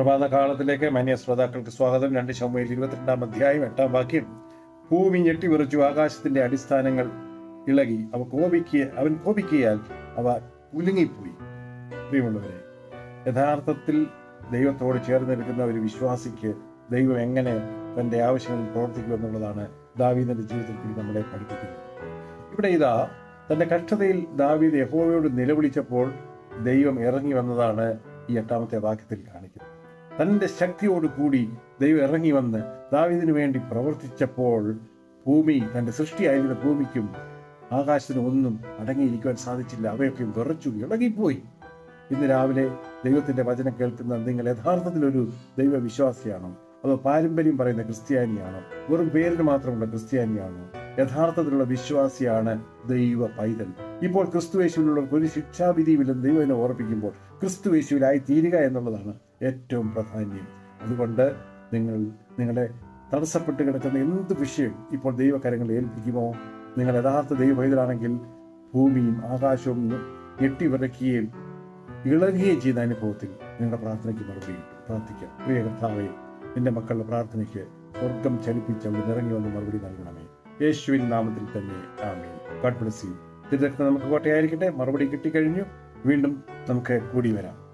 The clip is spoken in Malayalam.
പ്രഭാത കാലത്തിലേക്ക് മാന്യ ശ്രോതാക്കൾക്ക് സ്വാഗതം. രണ്ട് ശമയിൽ ഇരുപത്തിരണ്ടാം അധ്യായം എട്ടാം വാക്യം. ഭൂമി ഞെട്ടിവിറച്ചു ആകാശത്തിന്റെ അടിസ്ഥാനങ്ങൾ ഇളകി. അവ കോപിക്കുക അവൻ കോപിക്കിയാൽ അവ കുലുങ്ങിപ്പോയി. പ്രിയമുള്ളവരെ യഥാർത്ഥത്തിൽ ദൈവത്തോട് ചേർന്ന് നിൽക്കുന്ന ഒരു വിശ്വാസിക്ക് ദൈവം എങ്ങനെ തന്റെ ആവശ്യങ്ങളിൽ പ്രവർത്തിക്കും എന്നുള്ളതാണ് ദാവീദിന്റെ ജീവിതത്തിൽ നമ്മളെ പഠിപ്പിക്കുന്നത്. ഇവിടെ ഇതാ തന്റെ കഷ്ടതയിൽ ദാവീദ് യഹോവയോട് നിലവിളിച്ചപ്പോൾ ദൈവം ഇറങ്ങി വന്നതാണ് ഈ എട്ടാമത്തെ വാക്യത്തിൽ കാണിക്കുന്നത്. തന്റെ ശക്തിയോടുകൂടി ദൈവം ഇറങ്ങി വന്ന് ദാവിദിനു വേണ്ടി പ്രവർത്തിച്ചപ്പോൾ ഭൂമി തന്റെ സൃഷ്ടിയായിരുന്ന ഭൂമിക്കും ആകാശത്തിനും ഒന്നും അടങ്ങിയിരിക്കുവാൻ സാധിച്ചില്ല. അവയൊക്കെ വിറച്ചു ഇളകിപ്പോയി. ഇന്ന് രാവിലെ ദൈവത്തിന്റെ വചനം കേൾക്കുന്ന നിങ്ങൾ യഥാർത്ഥത്തിലൊരു ദൈവവിശ്വാസിയാണോ. അതോ പാരമ്പര്യം പറയുന്ന ക്രിസ്ത്യാനിയാണോ. വെറും പേരിന് മാത്രമുള്ള ക്രിസ്ത്യാനിയാണോ. യഥാർത്ഥത്തിലുള്ള വിശ്വാസിയാണ് ദൈവ പൈതൽ. ഇപ്പോൾ ക്രിസ്തുവേശുവിലുള്ളവർക്ക് ഒരു ശിക്ഷാവിധിയുമില്ലെന്ന് ദൈവം ഓർപ്പിക്കുമ്പോൾ ക്രിസ്തുവേശുവിലായി തീരുക എന്നുള്ളതാണ് ഏറ്റവും പ്രാധാന്യം. അതുകൊണ്ട് നിങ്ങൾ നിങ്ങളുടെ തടസ്സപ്പെട്ട് കിടക്കുന്ന എന്ത് വിഷയം ഇപ്പോൾ ദൈവകരങ്ങളിൽ ഏൽപ്പിക്കുമോ? നിങ്ങൾ യഥാർത്ഥ ദൈവ പൈതലാണെങ്കിൽ ഭൂമിയും ആകാശവും ഞെട്ടിവിറക്കുകയും ഇളകുകയും ചെയ്യുന്ന അനുഭവത്തിൽ നിങ്ങളുടെ പ്രാർത്ഥനയ്ക്ക് മറുപടി പ്രാർത്ഥിക്കാം. പ്രിയ കർത്താവെ നിന്റെ മക്കളുടെ പ്രാർത്ഥനയ്ക്ക് സ്വർഗം ചലിപ്പിച്ച് അവിടെ നിറങ്ങി വന്ന് മറുപടി നൽകണമേ. യേശുവിൻ നാമത്തിൽ തന്നെ ആമേ ഗോഡ് ബ്ലസ് യു തിരുരക്തം നമുക്ക് കോട്ടയായിരിക്കട്ടെ. മറുപടി കിട്ടിക്കഴിഞ്ഞു. വീണ്ടും നമുക്ക് കൂടി വരാം.